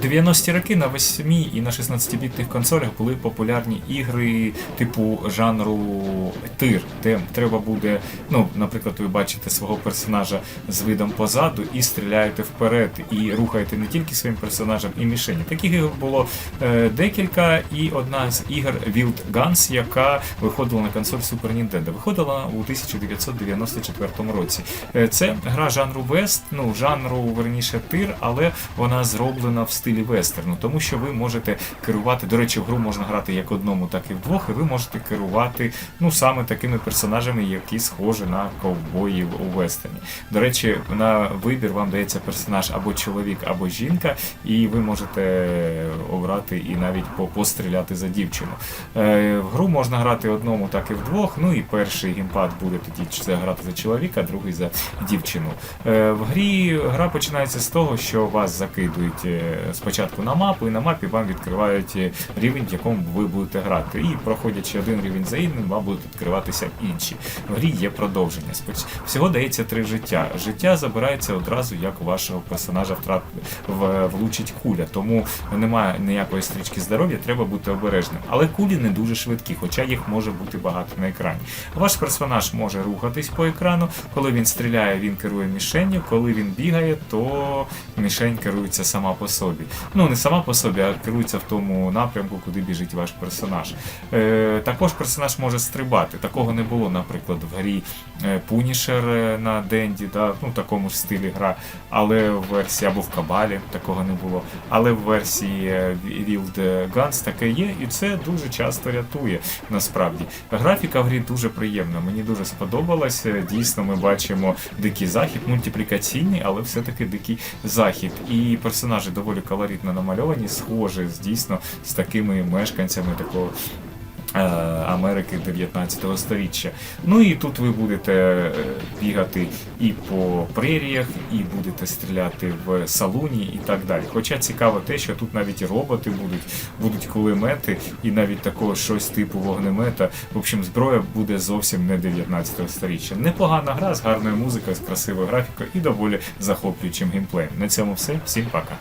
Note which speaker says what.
Speaker 1: В 90-ті роки на 8 і на 16-бітних консолях були популярні ігри типу жанру тир, де треба буде, ну, наприклад, ви бачите свого персонажа з видом позаду і стріляєте вперед, і рухаєте не тільки своїм персонажем і мішені. Таких ігор було е, декілька, і одна з ігор Wild Guns, яка виходила на консоль Super Nintendo. Виходила у 1994 році. Е, Це гра жанру вест, ну жанру верніше тир, але вона зроблена в стилі вестерну, тому що ви можете керувати. До речі, в гру можна грати як одному, так і вдвох, і ви можете керувати ну саме такими персонажами, які схожі на ковбоїв у вестерні. До речі, на вибір вам дається персонаж або чоловік, або жінка, і ви можете обрати і навіть постріляти за дівчину. Е, В гру можна грати одному, так і вдвох. Ну і перший геймпад буде тоді грати за чоловіка, другий за дівчину. Е, В грі гра починається з того, що вас закидують е, спочатку на мапу, і на мапі вам відкривають е, рівень, в якому ви будете грати. І проходячи один рівень за іншим, вам будуть відкриватися інші. В грі є продовження. Всього дається три життя. Життя забирається одразу, як у вашого персонажа втрат влучить куля. Тому немає ніякої стрічки здоров'я, треба бути обережним. Але кулі не дуже швидкі, хоча їх може бути багато на екрані. Ваш персонаж може рухатись по екрану. Коли він стріляє, він керує мішенню. Коли він бігає, то мішень керується сама по собі. Ну не сама по собі, а керується в тому напрямку, куди біжить ваш персонаж. Е, також персонаж може стрибати. Такого не було, наприклад, в грі е, Punisher е, на Денді, да, ну в такому ж стилі гра, але в версії або в Кабалі такого не було. Але в версії е, Wild Guns таке є, і це дуже часто рятує насправді. Графіка в грі дуже приємна. Мені дуже сподобалась. Е, Дійсно, ми бачимо дикий захід, мультиплікаційний, але все-таки дикий захід. І персонажі доволі колоритно намальовані, схожі дійсно з такими мешканцями такого. е, Америки 19 століття. Ну і тут ви будете е, бігати і по преріях, і будете стріляти в салуні і так далі. Хоча цікаво те, що тут навіть роботи будуть, будуть кулемети, і навіть такого щось типу вогнемета. В общем, зброя буде зовсім не 19 століття. Непогана гра з гарною музикою, з красивою графікою і доволі захоплюючим геймплеєм. На цьому все. Всім пока.